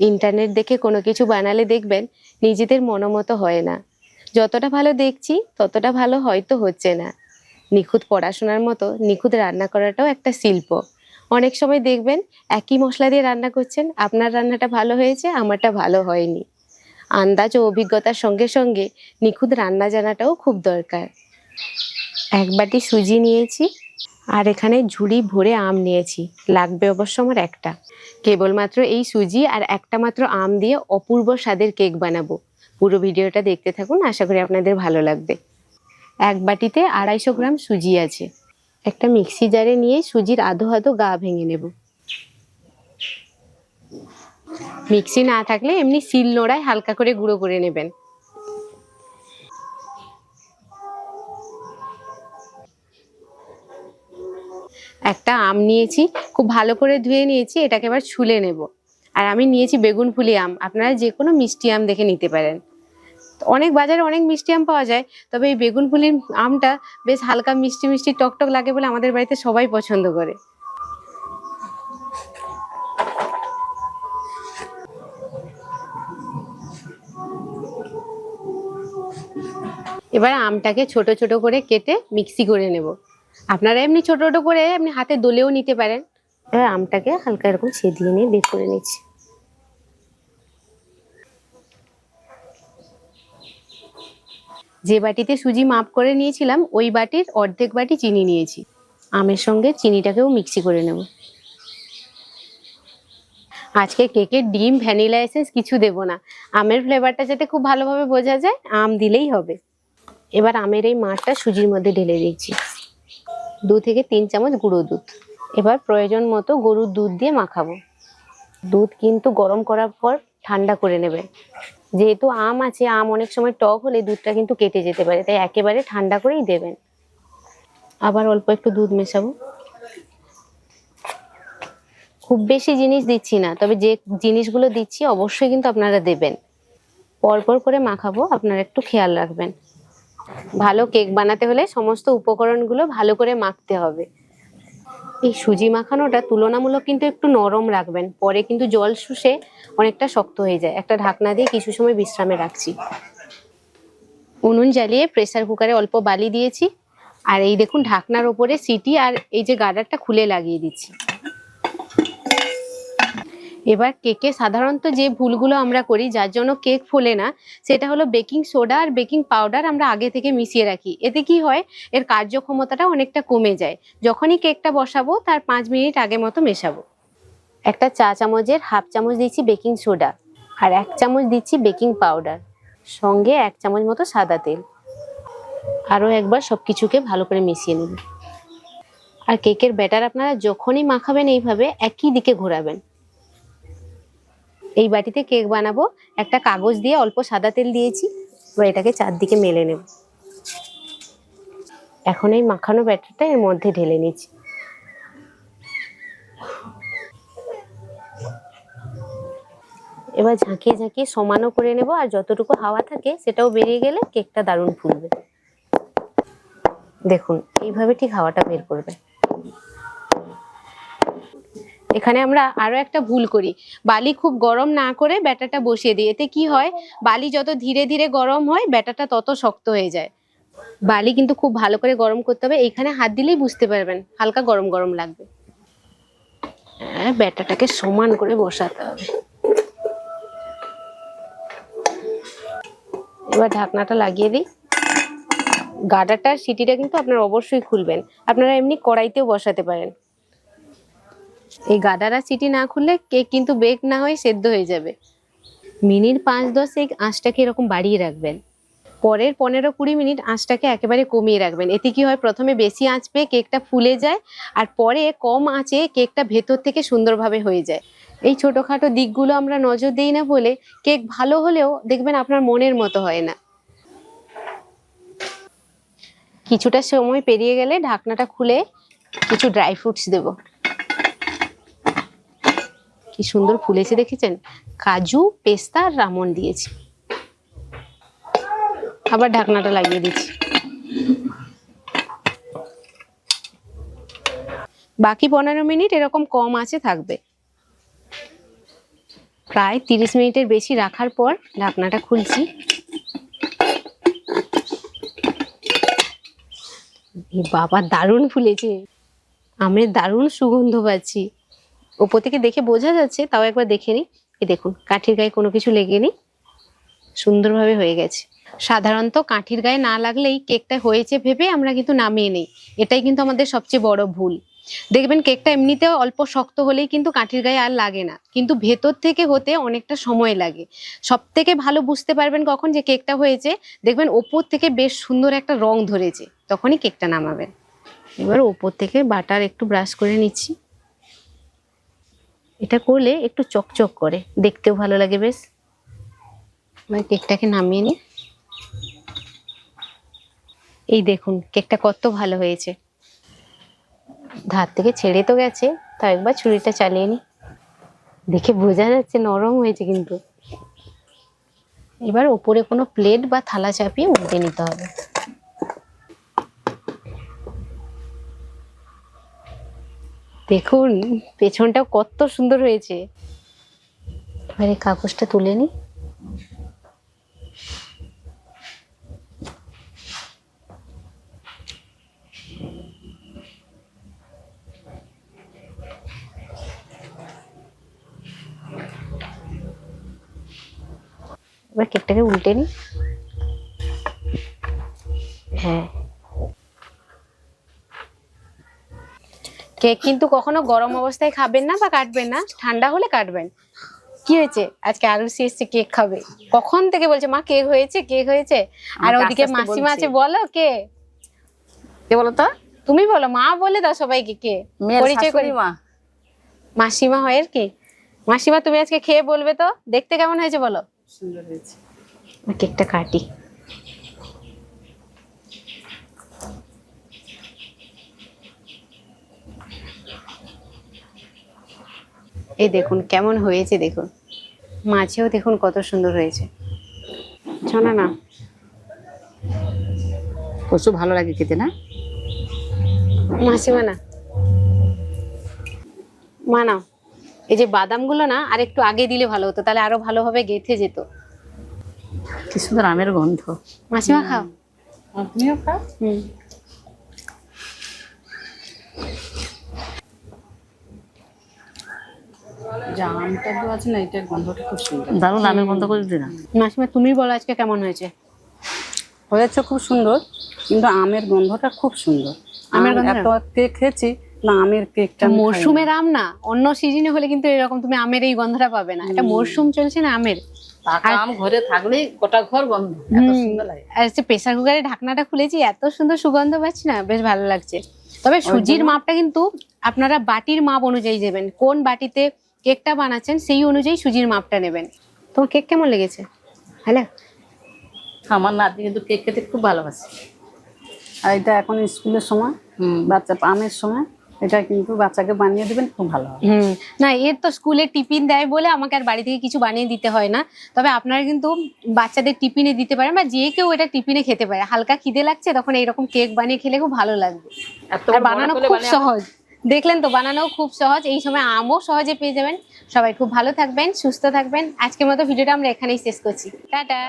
Internet দেখে কোনো কিছু বানালে দেখবেন নিজেদের মনোমতো হয় না। যতটা ভালো দেখছি, ততটা ভালো হয়তো হচ্ছে না। নিখুঁত পড়াশোনার মতো নিখুঁত রান্না করাটাও একটা শিল্প। অনেক সময় দেখবেন একই মশলা দিয়ে রান্না করছেন, আপনার রান্নাটা ভালো হয়েছে, আমারটা ভালো হয়নি। আন্দাজ ও অভিজ্ঞতার সঙ্গে সঙ্গে নিখুঁত রান্না জানাটাও খুব দরকার। এক বাটি সুজি নিয়েছি আর এখানে ঝুড়ি ভরে আম নিয়েছি। লাগবে অবশ্য আমার একটা। কেবলমাত্র এই সুজি আর একটা মাত্র আম দিয়ে অপূর্ব স্বাদের কেক বানাবো। পুরো ভিডিওটা দেখতে থাকুন, আশা করি আপনাদের ভালো লাগবে। এক বাটিতে আড়াইশো গ্রাম সুজি আছে। একটা মিক্সি জারে নিয়ে সুজির আধো আধো গা ভেঙে নেব। মিক্সি না থাকলে এমনি শিল নোড়ায় হালকা করে গুঁড়ো করে নেবেন। একটা আম নিয়েছি, খুব ভালো করে ধুয়ে নিয়েছি, এটাকে এবার ছুলে নেব। আর আমি নিয়েছি বেগুন ফুলি আম, আপনারা যে কোনো মিষ্টি আম দেখে নিতে পারেন। অনেক বাজারে অনেক মিষ্টি আম পাওয়া যায়, তবে এই বেগুন ফুলির আমটা বেশ হালকা মিষ্টি মিষ্টি টকটক লাগে বলে আমাদের বাড়িতে সবাই পছন্দ করে। এবার আমটাকে ছোট ছোট করে কেটে মিক্সি করে নেব। আপনারা এমনি ছোট ছোট করে এমনি হাতে দোলেও নিতে পারেন। এবার আমটাকে হালকা এরকম ছেদিয়ে নিয়ে বের করে নিচ্ছি। যে বাটিতে সুজি মাপ করে নিয়েছিলাম ওই বাটির অর্ধেক বাটি চিনি নিয়েছি। আমের সঙ্গে চিনিটাকেও মিক্সি করে নেব। আজকে কেকে ডিম ভ্যানিলা এসেন্স কিছু দেব না। আমের ফ্লেভারটা যাতে খুব ভালোভাবে বোঝা যায় আম দিলেই হবে। এবার আমের এই মাঠটা সুজির মধ্যে ঢেলে দিচ্ছি দু থেকে তিন চামচ গুঁড়ো দুধ। এবার প্রয়োজন মতো গরুর দুধ দিয়ে মাখাবো। দুধ কিন্তু গরম করার পর ঠান্ডা করে নেবে। যেহেতু আম আছে, আম অনেক সময় টক হলে দুধটা কিন্তু কেটে যেতে পারে, তাই একেবারে ঠান্ডা করেই দেবেন। আবার অল্প একটু দুধ মেশাবো। খুব বেশি জিনিস দিচ্ছি না, তবে যে জিনিসগুলো দিচ্ছি অবশ্যই কিন্তু আপনারা দেবেন। পরপর করে মাখাবো, আপনারা একটু খেয়াল রাখবেন। ভালো কেক বানাতে হলে সমস্ত উপকরণগুলো ভালো করে মাখতে হবে। এই সুজি মাখানোটা তুলনামূলক কিন্তু একটু নরম রাখবেন, পরে কিন্তু জল শুষে অনেকটা শক্ত হয়ে যায়। একটা ঢাকনা দিয়ে কিছু সময় বিশ্রামে রাখছি। উনুন জ্বালিয়ে প্রেসার কুকারে অল্প বালি দিয়েছি। আর এই দেখুন, ঢাকনার ওপরে সিটি আর এই যে গার্ডারটা খুলে লাগিয়ে দিচ্ছি। এবার কেকে সাধারণত যে ভুলগুলো আমরা করি, যার জন্য কেক ফোলে না, সেটা হলো বেকিং সোডা আর বেকিং পাউডার আমরা আগে থেকে মিশিয়ে রাখি। এতে কি হয়? এর কার্যক্ষমতাটা অনেকটা কমে যায়। যখনই কেকটা বসাবো, তার পাঁচ মিনিট আগে মতো মেশাবো। একটা চা চামচের হাফ চামচ দিচ্ছি বেকিং সোডা আর এক চামচ দিচ্ছি বেকিং পাউডার। সঙ্গে এক চামচ মতো সাদা তেল। আরও একবার সব কিছুকে ভালো করে মিশিয়ে নেব। আর কেকের ব্যাটার আপনারা যখনই মাখাবেন এইভাবে একই দিকে ঘোরাবেন। এই বাটিতে কেক বানাবো। একটা কাগজ দিয়ে অল্প সাদা তেল দিয়েছি। এবার এটাকে চারদিকে মেলে নেব। এখন এই মাখানো ব্যাটারটা এর মধ্যে ঢেলে নিচ্ছি। এবার ঝাঁকিয়ে ঝাঁকিয়ে সমানও করে নেব আর যতটুকু হাওয়া থাকে সেটাও বেরিয়ে গেলে কেকটা দারুণ ফুলবে। দেখুন, এইভাবে ঠিক হাওয়াটা বের করবে। এখানে আমরা আরও একটা ভুল করি। বালি খুব গরম না করে ব্যাটারটা বসিয়ে দিই। এতে কি হয়? বালি যত ধীরে ধীরে গরম হয় ব্যাটারটা তত শক্ত হয়ে যায়। বালি কিন্তু খুব ভালো করে গরম করতে হবে। এইখানে হাত দিলেই বুঝতে পারবেন, হালকা গরম গরম লাগবে। হ্যাঁ ব্যাটারটাকে সমান করে বসাতে হবে। এবার ঢাকনাটা লাগিয়ে দিই। গাডারটার সিটিটা কিন্তু আপনারা অবশ্যই খুলবেন। আপনারা এমনি কড়াইতেও বসাতে পারেন। এই গাডারা সিটি না খুললে কেক কিন্তু বেক না হয়ে সেদ্ধ হয়ে যাবে। মিনিট পাঁচ দশ এই আঁচটাকে এরকম বাড়িয়ে রাখবেন। পরের পনেরো কুড়ি মিনিট আঁচটাকে একেবারে কমিয়ে রাখবেন। এতে কি হয়? প্রথমে বেশি আঁচ পেয়ে কেকটা ফুলে যায় আর পরে কম আঁচে কেকটা ভেতর থেকে সুন্দরভাবে হয়ে যায়। এই ছোটোখাটো দিকগুলো আমরা নজর দিই না বলে কেক ভালো হলেও দেখবেন আপনার মনের মতো হয় না। কিছুটা সময় পেরিয়ে গেলে ঢাকনাটা খুলে কিছু ড্রাই ফ্রুটস দেবো। কি সুন্দর ফুলেছে দেখেছেন? কাজু, পেস্তা আর রামন দিয়েছি। আবার ঢাকনাটা লাগিয়ে দিচ্ছি। বাকি পনেরো মিনিট এরকম কম আছে থাকবে। প্রায় তিরিশ মিনিটের বেশি রাখার পর ঢাকনাটা খুলছি। বাবা, দারুণ ফুলেছে। আমের দারুণ সুগন্ধ পাচ্ছি। ওপর থেকে দেখে বোঝা যাচ্ছে, তাও একবার দেখে নিই। এই দেখুন, কাঠির গায়ে কোনো কিছু লেগে লেগেনি সুন্দরভাবে হয়ে গেছে। সাধারণত কাঠির গায়ে না লাগলেই কেকটা হয়েছে ভেবে আমরা কিন্তু নামিয়ে নেই। এটাই কিন্তু আমাদের সবচেয়ে বড় ভুল। দেখবেন কেকটা এমনিতেও অল্প শক্ত হলেই কিন্তু কাঠির গায়ে আর লাগে না। কিন্তু ভেতর থেকে হতে অনেকটা সময় লাগে। সব থেকে ভালো বুঝতে পারবেন কখন যে কেকটা হয়েছে, দেখবেন ওপর থেকে বেশ সুন্দর একটা রং ধরেছে। তখনই কেকটা নামাবেন। এবার ওপর থেকে বাটার একটু ব্রাশ করে নিচ্ছি। এটা করলে একটু চকচক করে। দেখতেও ভালো লাগে বেশ। এবার কেকটাকে নামিয়ে নিই। এই দেখুন, কেকটা কত ভালো হয়েছে। ধার থেকে ছেড়ে তো গেছে, তাও একবার ছুরিটা চালিয়ে নি দেখে বোঝা যাচ্ছে নরম হয়েছে কিন্তু। এবার ওপরে কোনো প্লেট বা থালা চাপিয়ে উল্টে নিতে হবে। দেখুন পেছনটাও কত সুন্দর হয়েছে। এবারে কাগজটা তুলে নি। এবার কেকটাকে উল্টে নি। হ্যাঁ। কেক কিন্তু কখনো গরম অবস্থায় খাবেন না বা কাটবেন না ঠান্ডা হলে কাটবেন। কি হয়েছে? আজকে আরুষি এসছে কেক খাবে। কখন থেকে বলছে মা কেক হয়েছে কেক হয়েছে? আর ওদিকে মাসিমা আছে বলো কে? কে বলো তো? তুমি বলো মা বলে দাও সবাইকে কে? পরিচয় করি। মা। মাসিমা হয় আর কি? মাসিমা তুমি আজকে খেয়ে বলবে তো? দেখতে কেমন হয়েছে বলো? সুন্দর হয়েছে। কেকটা কাটি। এই দেখুন কেমন হয়েছে দেখুন। মাছেও দেখুন কত সুন্দর হয়েছে। শোনা না। প্রচুর ভালো লাগে খেতে না? মাসিমা না মা নাও এই যে বাদামগুলো না আর একটু আগে দিলে ভালো হতো তাহলে আরও ভালোভাবে গেঁথে যেত। কি সুন্দর আমের গন্ধ। মাসিমা খাও আপনিও খাও হুম। যা আমটা আছে না এটার গন্ধটা খুব সুন্দর। দারুণ আমের গন্ধ করে দিলাম মাসিমা তুমি বলো আজকে কেমন হয়েছে? হয়েছে খুব সুন্দর কিন্তু আমের গন্ধটা খুব সুন্দর। আমের এত কেক খেয়েছি না আমের কেকটা মরশুমের আম না অন্য সিজনে হলে কিন্তু এরকম তুমি আমের এই গন্ধটা পাবে না। এটা মরশুম চলছে না আমের? আম ঘরে থাকলেই গোটা ঘর গন্ধ এত সুন্দর লাগে। আর যে প্রেসার কুকারের ঢাকনাটা খুলেছি এত সুন্দর সুগন্ধ পাচ্ছি না বেশ ভালো লাগছে। তবে সুজির মাপটা কিন্তু আপনারা বাটির মাপ অনুযায়ী দেবেন কোন বাটিতে কেকটা বানাচ্ছেন সেই অনুযায়ী সুজির মাপটা নেবেন। তোমার কেক কেমন লেগেছে? হ্যালো? আমার নাতি কিন্তু কেক খেতে খুব ভালোবাসে। আর এটা এখন স্কুলের সময় হুম। বাচ্চা আমের সময় এটা কিন্তু বাচ্চাকে বানিয়ে দিবেন খুব ভালো হুম। না এর তো স্কুলে টিফিন দেয় বলে আমাকে আর বাড়ি থেকে কিছু বানিয়ে দিতে হয় না। তবে আপনারা কিন্তু বাচ্চাদের টিফিনে দিতে পারেন বা যে কেউ এটা টিফিনে খেতে পারে। হালকা খিদে লাগছে তখন এইরকম কেক বানিয়ে খেলে খুব ভালো লাগবে। আর বানানো খুব সহজ। দেখলেন তো বানানো খুব সহজ। এই সময় আমও সহজে পেয়ে যাবেন। সবাই খুব ভালো থাকবেন, সুস্থ থাকবেন। আজকের মতো ভিডিওটা আমরা এখানেই শেষ করছি। টাটা।